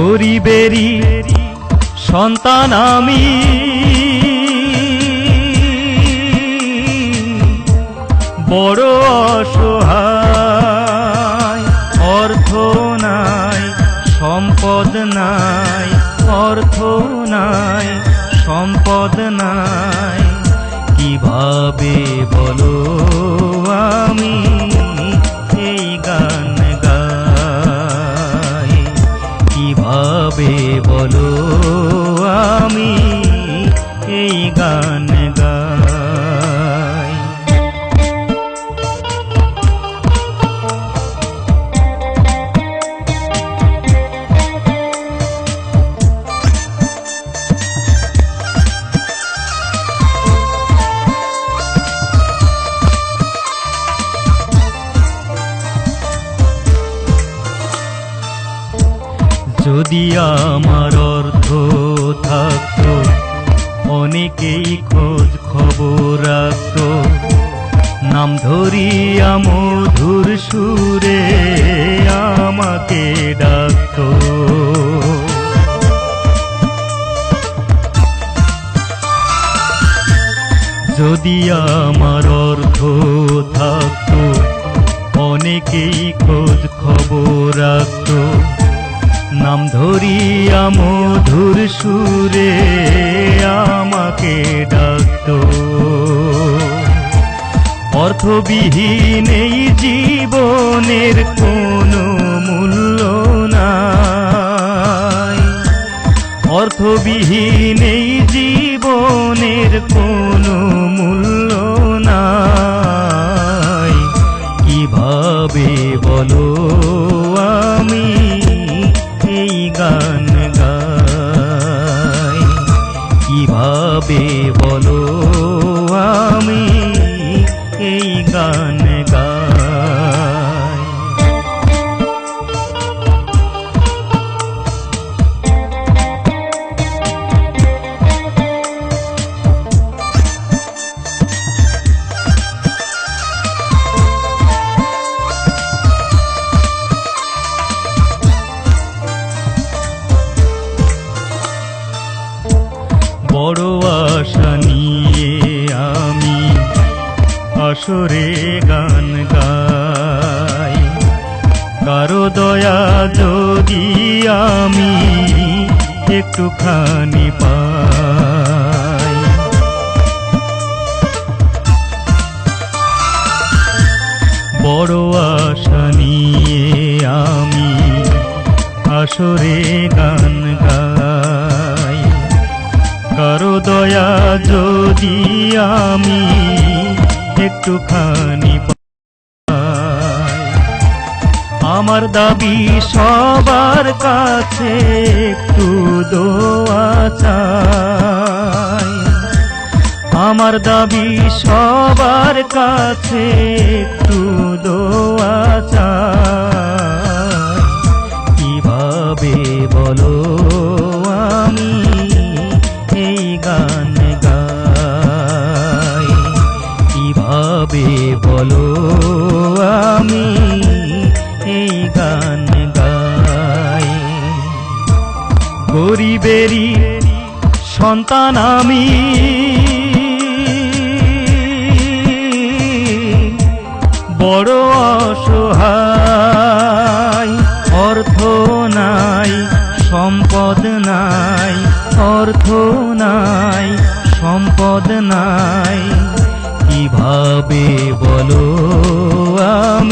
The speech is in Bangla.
গরিবেরই সন্তান আমি। বড় অসহায়, অর্থ নাই, সম্পদ নাই, অর্থ নাই, সম্পদ নাই। কীভাবে বলো? যদি আমার অর্থ থাকতো, অনেকেই খোঁজ খবর রাখত। নাম ধরিয়া মধুর সুরে আমাকে ডাকতো। যদি আমার অর্থ থাকতো, অনেকেই খোঁজ খবর রাখতো। নাম ধরিয়া মধুর সুরে আমাকে ডাকতো। অর্থবিহীন এই জীবনের কোনো মূল্য নাই। অর্থবিহীন এই জীবনের কোনো মূল্য বড় আশা নিয়ে আমি আসরে গান গাই। কারও দয়া যদি আমি একটুখানি পাই। বড় আশা নিয়ে আমি আসরে গান গাই। কারও দয়া যদি আমি একটুখানি আমার দাবি সবার কাছে একটু দোয়া চাই। আমার দাবি সবার কাছে একটু গান গাই। কীভাবে বলো আমি এই গান গাই? গরিবেরি সন্তান আমি। নাই অর্থ নাই সম্পদ নাই। কীভাবে বলো আমি